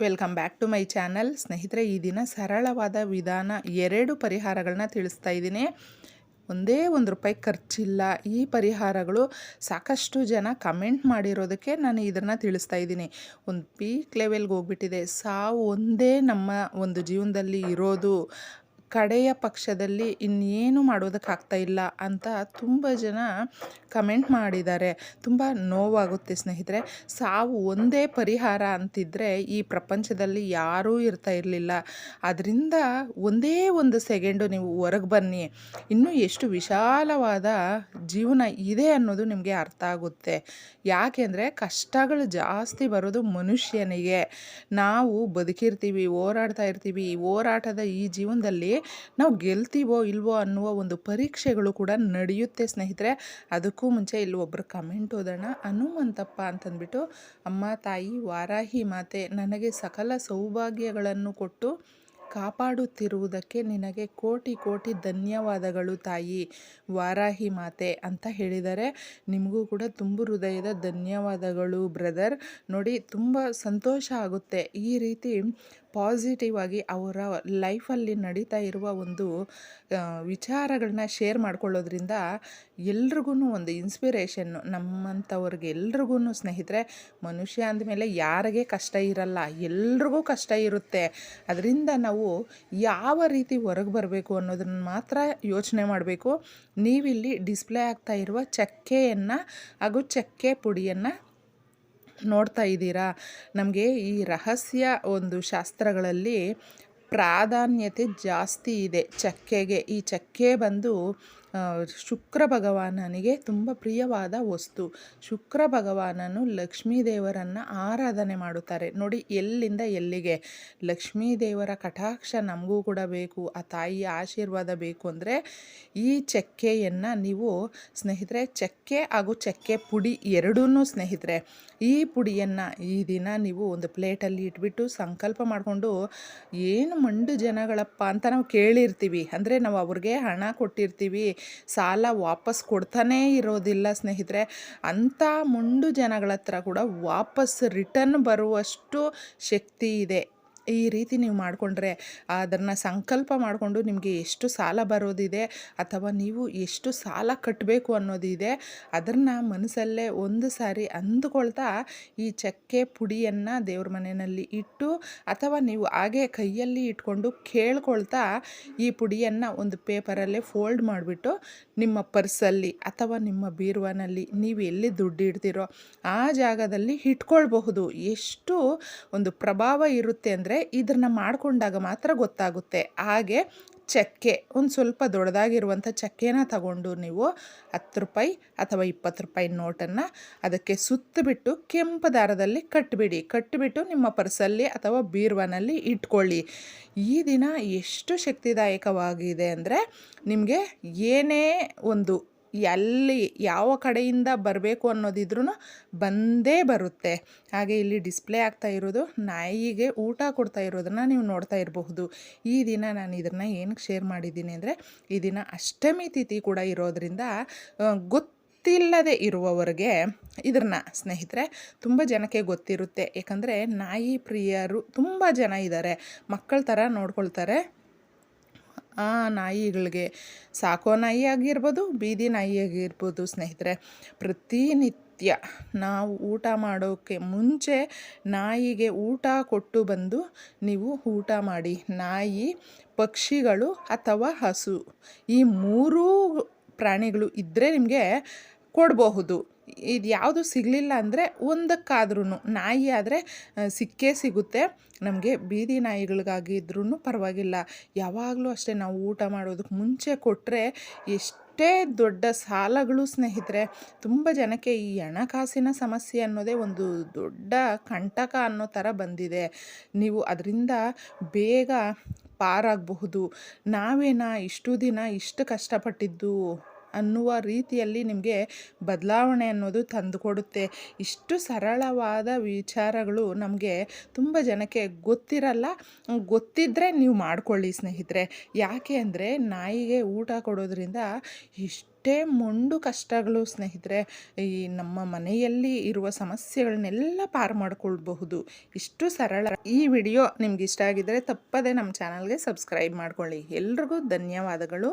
Welcome back to my channel. ಸ್ನೇಹಿತರೆ, ಈ ದಿನ ಸರಳವಾದ ವಿಧಾನ ಎರಡು ಪರಿಹಾರಗಳನ್ನ ತಿಳಿಸ್ತಾ ಇದ್ದೀನಿ. ಒಂದೇ ಒಂದು ರೂಪಾಯಿ ಖರ್ಚಿಲ್ಲ. ಈ ಪರಿಹಾರಗಳು ಸಾಕಷ್ಟು ಜನ ಕಮೆಂಟ್ ಮಾಡಿರೋದಕ್ಕೆ ನಾನು ಇದನ್ನು ತಿಳಿಸ್ತಾ ಇದ್ದೀನಿ. ಒಂದು ಪೀಕ್ ಲೆವೆಲ್ಗೆ ಹೋಗ್ಬಿಟ್ಟಿದೆ. ಸಾವು ಒಂದೇ ನಮ್ಮ ಒಂದು ಜೀವನದಲ್ಲಿ ಇರೋದು. ಕಡೆಯ ಪಕ್ಷದಲ್ಲಿ ಇನ್ನೇನು ಮಾಡೋದಕ್ಕಾಗ್ತಾ ಇಲ್ಲ ಅಂತ ತುಂಬ ಜನ ಕಮೆಂಟ್ ಮಾಡಿದ್ದಾರೆ. ತುಂಬ ನೋವಾಗುತ್ತೆ ಸ್ನೇಹಿತರೆ. ಸಾವು ಒಂದೇ ಪರಿಹಾರ ಅಂತಿದ್ದರೆ ಈ ಪ್ರಪಂಚದಲ್ಲಿ ಯಾರೂ ಇರ್ತಾ ಇರಲಿಲ್ಲ. ಅದರಿಂದ ಒಂದೇ ಒಂದು ಸೆಕೆಂಡು ನೀವು ಹೊರಗೆ ಬನ್ನಿ. ಇನ್ನೂ ಎಷ್ಟು ವಿಶಾಲವಾದ ಜೀವನ ಇದೆ ಅನ್ನೋದು ನಿಮಗೆ ಅರ್ಥ ಆಗುತ್ತೆ. ಯಾಕೆಂದರೆ ಕಷ್ಟಗಳು ಜಾಸ್ತಿ ಬರೋದು ಮನುಷ್ಯನಿಗೆ. ನಾವು ಬದುಕಿರ್ತೀವಿ, ಹೋರಾಡ್ತಾ ಇರ್ತೀವಿ. ಈ ಹೋರಾಟದ ಈ ಜೀವನದಲ್ಲಿ ನಾವು ಗೆಲ್ತೀವೋ ಇಲ್ವೋ ಅನ್ನುವ ಒಂದು ಪರೀಕ್ಷೆಗಳು ಕೂಡ ನಡೆಯುತ್ತೆ ಸ್ನೇಹಿತರೆ. ಅದಕ್ಕೂ ಮುಂಚೆ ಇಲ್ಲಿ ಒಬ್ಬರು ಕಮೆಂಟ್ ಓದೋಣ. ಹನುಮಂತಪ್ಪ ಅಂತಂದ್ಬಿಟ್ಟು, ಅಮ್ಮ ತಾಯಿ ವಾರಾಹಿ ಮಾತೆ, ನನಗೆ ಸಕಲ ಸೌಭಾಗ್ಯಗಳನ್ನು ಕೊಟ್ಟು ಕಾಪಾಡುತ್ತಿರುವುದಕ್ಕೆ ನಿನಗೆ ಕೋಟಿ ಕೋಟಿ ಧನ್ಯವಾದಗಳು ತಾಯಿ. ವಾರಾಹಿ ಮಾತೆ ಅಂತ ಹೇಳಿದರೆ ನಿಮಗೂ ಕೂಡ ತುಂಬ ಹೃದಯದ ಧನ್ಯವಾದಗಳು ಬ್ರದರ್. ನೋಡಿ, ತುಂಬ ಸಂತೋಷ ಆಗುತ್ತೆ. ಈ ರೀತಿ ಪಾಸಿಟಿವ್ ಆಗಿ ಅವರ ಲೈಫಲ್ಲಿ ನಡೀತಾ ಇರುವ ಒಂದು ವಿಚಾರಗಳನ್ನ ಶೇರ್ ಮಾಡ್ಕೊಳ್ಳೋದ್ರಿಂದ ಎಲ್ರಿಗೂ ಒಂದು ಇನ್ಸ್ಪಿರೇಷನ್ನು ನಮ್ಮಂಥವ್ರಿಗೆ ಎಲ್ರಿಗೂ ಸ್ನೇಹಿತರೆ, ಮನುಷ್ಯ ಅಂದಮೇಲೆ ಯಾರಿಗೆ ಕಷ್ಟ ಇರಲ್ಲ, ಎಲ್ರಿಗೂ ಕಷ್ಟ ಇರುತ್ತೆ. ಅದರಿಂದ ನಾವು ಯಾವ ರೀತಿ ಹೊರಗೆ ಬರಬೇಕು ಅನ್ನೋದನ್ನು ಮಾತ್ರ ಯೋಚನೆ ಮಾಡಬೇಕು. ನೀವಿಲ್ಲಿ ಡಿಸ್ಪ್ಲೇ ಆಗ್ತಾ ಇರುವ ಚಕ್ಕೆಯನ್ನು ಹಾಗೂ ಚಕ್ಕೆ ಪುಡಿಯನ್ನು ನೋಡ್ತಾ ಇದ್ದೀರಾ? ನಮಗೆ ಈ ರಹಸ್ಯ ಒಂದು ಶಾಸ್ತ್ರಗಳಲ್ಲಿ ಪ್ರಾಧಾನ್ಯತೆ ಜಾಸ್ತಿ ಇದೆ. ಚಕ್ಕೆಗೆ ಈ ಚಕ್ಕೆ ಬಂದು ಶುಕ್ರ ಭಗವಾನನಿಗೆ ತುಂಬ ಪ್ರಿಯವಾದ ವಸ್ತು. ಶುಕ್ರ ಭಗವಾನನು ಲಕ್ಷ್ಮೀ ದೇವರನ್ನು ಆರಾಧನೆ ಮಾಡುತ್ತಾರೆ. ನೋಡಿ, ಎಲ್ಲಿಂದ ಎಲ್ಲಿಗೆ? ಲಕ್ಷ್ಮೀ ದೇವರ ಕಟಾಕ್ಷ ನಮಗೂ ಕೂಡ ಬೇಕು, ಆ ತಾಯಿಯ ಆಶೀರ್ವಾದ ಬೇಕು ಅಂದರೆ, ಈ ಚಕ್ಕೆಯನ್ನು ನೀವು ಸ್ನೇಹಿತರೆ, ಚಕ್ಕೆ ಹಾಗೂ ಚಕ್ಕೆ ಪುಡಿ ಎರಡೂ ಸ್ನೇಹಿತರೆ, ಈ ಪುಡಿಯನ್ನು ಈ ದಿನ ನೀವು ಒಂದು ಪ್ಲೇಟಲ್ಲಿ ಇಟ್ಬಿಟ್ಟು ಸಂಕಲ್ಪ ಮಾಡಿಕೊಂಡು, ಏನು ಮಂಡು ಜನಗಳಪ್ಪ ಅಂತ ನಾವು ಕೇಳಿರ್ತೀವಿ. ಅಂದರೆ ನಾವು ಅವ್ರಿಗೆ ಹಣ ಕೊಟ್ಟಿರ್ತೀವಿ. ಸಾಲ ವಾಪಸ್ ಕೊಡ್ತಾನೇ ಇರೋದಿಲ್ಲ ಸ್ನೇಹಿತರೆ. ಅಂಥ ಮುಂಡು ಜನಗಳ ಹತ್ರ ಕೂಡ ವಾಪಸ್ ರಿಟರ್ನ್ ಬರುವಷ್ಟು ಶಕ್ತಿ ಇದೆ. ಈ ರೀತಿ ನೀವು ಮಾಡಿಕೊಂಡ್ರೆ ಅದನ್ನು ಸಂಕಲ್ಪ ಮಾಡಿಕೊಂಡು ನಿಮಗೆ ಎಷ್ಟು ಸಾಲ ಬರೋದಿದೆ ಅಥವಾ ನೀವು ಎಷ್ಟು ಸಾಲ ಕಟ್ಟಬೇಕು ಅನ್ನೋದಿದೆ, ಅದನ್ನು ಮನಸ್ಸಲ್ಲೇ ಒಂದು ಸಾರಿ ಅಂದುಕೊಳ್ತಾ ಈ ಚಕ್ಕೆ ಪುಡಿಯನ್ನು ದೇವ್ರ ಮನೆಯಲ್ಲಿ ಇಟ್ಟು ಅಥವಾ ನೀವು ಹಾಗೆ ಕೈಯಲ್ಲಿ ಇಟ್ಕೊಂಡು ಕೇಳ್ಕೊಳ್ತಾ ಈ ಪುಡಿಯನ್ನು ಒಂದು ಪೇಪರಲ್ಲೇ ಫೋಲ್ಡ್ ಮಾಡಿಬಿಟ್ಟು ನಿಮ್ಮ ಪರ್ಸಲ್ಲಿ ಅಥವಾ ನಿಮ್ಮ ಬೀರುವನಲ್ಲಿ ನೀವು ಎಲ್ಲಿ ದುಡ್ಡು ಇಡ್ತೀರೋ ಆ ಜಾಗದಲ್ಲಿ ಇಟ್ಕೊಳ್ಬಹುದು. ಎಷ್ಟು ಒಂದು ಪ್ರಭಾವ ಇರುತ್ತೆ ಅಂದರೆ ಇದನ್ನು ಮಾಡಿಕೊಂಡಾಗ ಮಾತ್ರ ಗೊತ್ತಾಗುತ್ತೆ. ಹಾಗೆ ಚಕ್ಕೆ, ಒಂದು ಸ್ವಲ್ಪ ದೊಡ್ಡದಾಗಿರುವಂಥ ಚಕ್ಕೆನ ತಗೊಂಡು ನೀವು ಹತ್ತು ರೂಪಾಯಿ ಅಥವಾ ಇಪ್ಪತ್ತು ರೂಪಾಯಿ ನೋಟನ್ನು ಅದಕ್ಕೆ ಸುತ್ತಬಿಟ್ಟು ಕೆಂಪು ದಾರದಲ್ಲಿ ಕಟ್ಟಿಬಿಡಿ ಕಟ್ಟಿಬಿಟ್ಟು ನಿಮ್ಮ ಪರ್ಸಲ್ಲಿ ಅಥವಾ ಬೀರ್ವನಲ್ಲಿ ಇಟ್ಕೊಳ್ಳಿ. ಈ ದಿನ ಎಷ್ಟು ಶಕ್ತಿದಾಯಕವಾಗಿದೆ ಅಂದರೆ ನಿಮಗೆ ಏನೇ ಒಂದು ಎಲ್ಲಿ ಯಾವ ಕಡೆಯಿಂದ ಬರಬೇಕು ಅನ್ನೋದಿದ್ರೂ ಬಂದೇ ಬರುತ್ತೆ. ಹಾಗೆ ಇಲ್ಲಿ ಡಿಸ್ಪ್ಲೇ ಆಗ್ತಾ ಇರೋದು, ನಾಯಿಗೆ ಊಟ ಕೊಡ್ತಾ ಇರೋದನ್ನು ನೀವು ನೋಡ್ತಾ ಇರಬಹುದು. ಈ ದಿನ ನಾನು ಇದನ್ನು ಏನಕ್ಕೆ ಶೇರ್ ಮಾಡಿದ್ದೀನಿ ಅಂದರೆ, ಈ ದಿನ ಅಷ್ಟಮಿ ತಿಥಿ ಕೂಡ ಇರೋದರಿಂದ ಗೊತ್ತಿಲ್ಲದೆ ಇರುವವರಿಗೆ ಇದನ್ನ ಸ್ನೇಹಿತರೆ, ತುಂಬ ಜನಕ್ಕೆ ಗೊತ್ತಿರುತ್ತೆ. ಯಾಕಂದರೆ ನಾಯಿ ಪ್ರಿಯರು ತುಂಬ ಜನ ಇದ್ದಾರೆ ಮಕ್ಕಳ ಥರ ನೋಡ್ಕೊಳ್ತಾರೆ. ಆ ನಾಯಿಗಳಿಗೆ. ಸಾಕೋ ನಾಯಿ ಆಗಿರ್ಬೋದು, ಬೀದಿ ನಾಯಿ ಆಗಿರ್ಬೋದು ಸ್ನೇಹಿತರೆ, ಪ್ರತಿನಿತ್ಯ ನಾವು ಊಟ ಮಾಡೋಕ್ಕೆ ಮುಂಚೆ ನಾಯಿಗೆ ಊಟ ಕೊಟ್ಟು ಬಂದು ನೀವು ಊಟ ಮಾಡಿ. ನಾಯಿ, ಪಕ್ಷಿಗಳು ಅಥವಾ ಹಸು ಈ ಮೂರೂ ಪ್ರಾಣಿಗಳು ಇದ್ದರೆ ನಿಮಗೆ ಕೊಡಬಹುದು. ಇದು ಯಾವುದು ಸಿಗಲಿಲ್ಲ ಅಂದರೆ ಒಂದಕ್ಕಾದ್ರೂ ನಾಯಿ ಆದರೆ ಸಿಕ್ಕೇ ಸಿಗುತ್ತೆ. ನಮಗೆ ಬೀದಿ ನಾಯಿಗಳಿಗಾಗಿ ಇದ್ರೂ ಪರವಾಗಿಲ್ಲ. ಯಾವಾಗಲೂ ಅಷ್ಟೇ ನಾವು ಊಟ ಮಾಡೋದಕ್ಕೆ ಮುಂಚೆ ಕೊಟ್ಟರೆ ಎಷ್ಟೇ ದೊಡ್ಡ ಸಾಲಗಳು ಸ್ನೇಹಿತರೆ, ತುಂಬ ಜನಕ್ಕೆ ಈ ಹಣಕಾಸಿನ ಸಮಸ್ಯೆ ಅನ್ನೋದೇ ಒಂದು ದೊಡ್ಡ ಕಂಟಕ ಅನ್ನೋ ಥರ ಬಂದಿದೆ. ನೀವು ಅದರಿಂದ ಬೇಗ ಪಾರಾಗಬಹುದು. ನಾವೇನಾ ಇಷ್ಟು ದಿನ ಇಷ್ಟು ಕಷ್ಟಪಟ್ಟಿದ್ದು ಅನ್ನುವ ರೀತಿಯಲ್ಲಿ ನಿಮಗೆ ಬದಲಾವಣೆ ಅನ್ನೋದು ತಂದುಕೊಡುತ್ತೆ. ಇಷ್ಟು ಸರಳವಾದ ವಿಚಾರಗಳು ನಮಗೆ ತುಂಬ ಜನಕ್ಕೆ ಗೊತ್ತಿರಲ್ಲ. ಗೊತ್ತಿದ್ದರೆ ನೀವು ಮಾಡ್ಕೊಳ್ಳಿ ಸ್ನೇಹಿತರೆ. ಯಾಕೆ ಅಂದರೆ ನಾಯಿಗೆ ಊಟ ಕೊಡೋದ್ರಿಂದ ಇಷ್ಟೇ ಮೊಂಡು ಕಷ್ಟಗಳು ಸ್ನೇಹಿತರೆ, ಈ ನಮ್ಮ ಮನೆಯಲ್ಲಿ ಇರುವ ಸಮಸ್ಯೆಗಳನ್ನೆಲ್ಲ ಪಾರು ಮಾಡಿಕೊಳ್ಬಹುದು. ಇಷ್ಟು ಸರಳ ಈ ವಿಡಿಯೋ ನಿಮ್ಗೆ ಇಷ್ಟ ಆಗಿದ್ದರೆ ತಪ್ಪದೇ ನಮ್ಮ ಚಾನಲ್ಗೆ ಸಬ್ಸ್ಕ್ರೈಬ್ ಮಾಡ್ಕೊಳ್ಳಿ. ಎಲ್ರಿಗೂ ಧನ್ಯವಾದಗಳು.